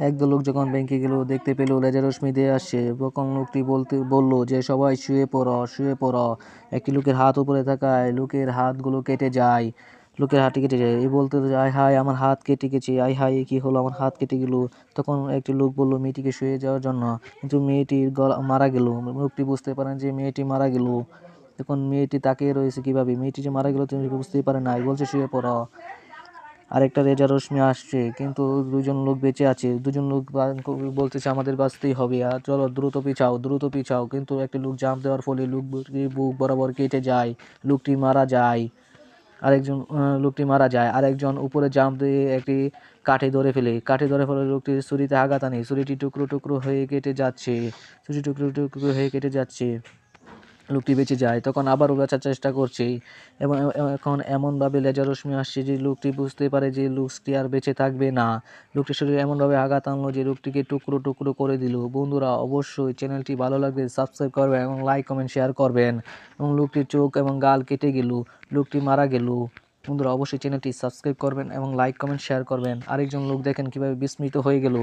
একদল লোক যখন ব্যাংকে গেল, দেখতে পেল লেজার রশ্মি দিয়ে আসছে। তখন লোকটি বলতে, বলল যে, সবাই শুয়ে পড়ো শুয়ে পড়ো। একটি লোকের হাত উপরে থাকায় লোকের হাতগুলো কেটে যায়। লোকের হাতে কেটে যায়। এই বলতে, আয় হায়, আমার হাত কেটে গেছে। হায়, এ কি হলো? আমার হাত কেটে গেল। তখন একটি লোক বলল, মেয়েটিকে শুয়ে যাওয়ার জন্য। কিন্তু মেয়েটির গলা মারা গেল। লোকটি বুঝতে পারেন যে, মেয়েটি মারা গেল। এখন মেয়েটি তাকিয়ে রয়েছে কীভাবে? মেয়েটি যে মারা গেল তিনি বুঝতেই পারে না বলছে, শুয়ে পড়ো। আরেকটা রেজা রশ্মি আসছে, কিন্তু দুজন লোক বেঁচে আছে। দুজন লোক বলতেছে, আমাদের বাঁচতেই হবে, আর চলো দ্রুত পিছাও দ্রুত পিছাও। কিন্তু একটি লোক জাম্প দেওয়ার ফলে লোক বুক বরাবর কেটে যায়, লোকটি মারা যায়, আরেকজন লোকটি মারা যায়, আরেকজন উপরে জাম্প দিয়ে একটি কাঠে ধরে ফেলে। কাঠে ধরে ফেলে লোকটি ছুরিতে আঘাত আনে। ছুরিটি টুকরো টুকরো হয়ে কেটে যাচ্ছে ছুরি টুকরো টুকরো হয়ে কেটে যাচ্ছে। লোকটি বেঁচে যায়, তখন আবারও বাঁচার চেষ্টা করছে এবং এখন এমনভাবে লেজার রশ্মি আসছে যে লোকটি বুঝতে পারে যে লোকটি আর বেঁচে থাকবে না। লোকটির শরীরে এমনভাবে আঘাত আনলো যে লোকটিকে টুকরো টুকরো করে দিল। বন্ধুরা, অবশ্যই চ্যানেলটি ভালো লাগলে সাবস্ক্রাইব করবেন এবং লাইক, কমেন্ট, শেয়ার করবেন। এবং লোকটির চোখ এবং গাল কেটে গেল, লোকটি মারা গেল। বন্ধুরা, অবশ্যই চ্যানেলটি সাবস্ক্রাইব করবেন এবং লাইক, কমেন্ট, শেয়ার করবেন। আরেকজন লোক দেখেন কীভাবে বিস্মিত হয়ে গেল।